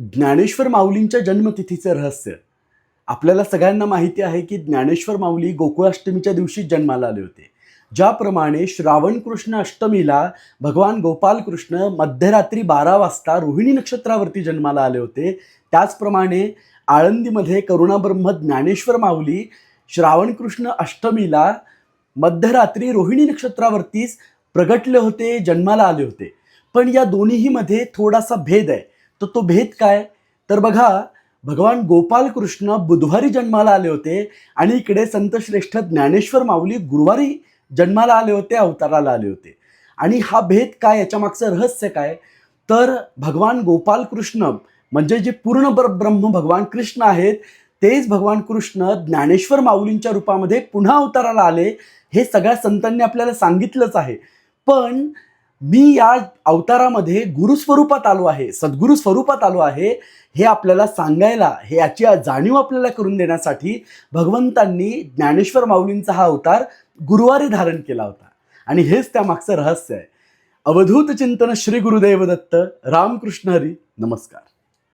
ज्ञानेश्वर माऊलींच्या जन्मतिथीचं रहस्य. आपल्याला सगळ्यांना माहिती आहे की ज्ञानेश्वर माऊली गोकुळाष्टमीच्या दिवशी जन्माला आले होते. ज्याप्रमाणे श्रावण कृष्ण अष्टमीला भगवान गोपालकृष्ण मध्यरात्री बारा वाजता रोहिणी नक्षत्रावरती जन्माला आले होते. त्याचप्रमाणे आळंदीमध्ये करुणाब्रह्म ज्ञानेश्वर माऊली श्रावण कृष्ण अष्टमीला मध्यरात्री रोहिणी नक्षत्रावरतीच प्रगटले होते जन्माला आले होते. पण या दोन्हीमध्ये थोडासा भेद आहे. तर तो भेद काय? तर बघा भगवान गोपालकृष्ण बुधवारी जन्माला आले होते आणि इकडे संतश्रेष्ठ ज्ञानेश्वर माऊली गुरुवारी जन्माला आले होते अवताराला आले होते. आणि हा भेद काय? याच्या मागचं रहस्य काय? तर भगवान गोपालकृष्ण म्हणजे जे पूर्ण ब्रह्म भगवान कृष्ण आहेत तेच भगवान कृष्ण ज्ञानेश्वर माऊलींच्या रूपामध्ये पुन्हा अवताराला आले हे सगळ्या संतांनी आपल्याला सांगितलंच आहे. पण मी या अवतारामध्ये गुरुस्वरूपात आलो आहे सद्गुरू स्वरूपात आलो आहे हे आपल्याला सांगायला हे याची जाणीव आपल्याला करून देण्यासाठी भगवंतांनी ज्ञानेश्वर माऊलींचा हा अवतार गुरुवारी धारण केला होता. आणि हेच त्या मागचं रहस्य आहे. अवधूत चिंतन श्री गुरुदेव दत्त रामकृष्ण हरी नमस्कार.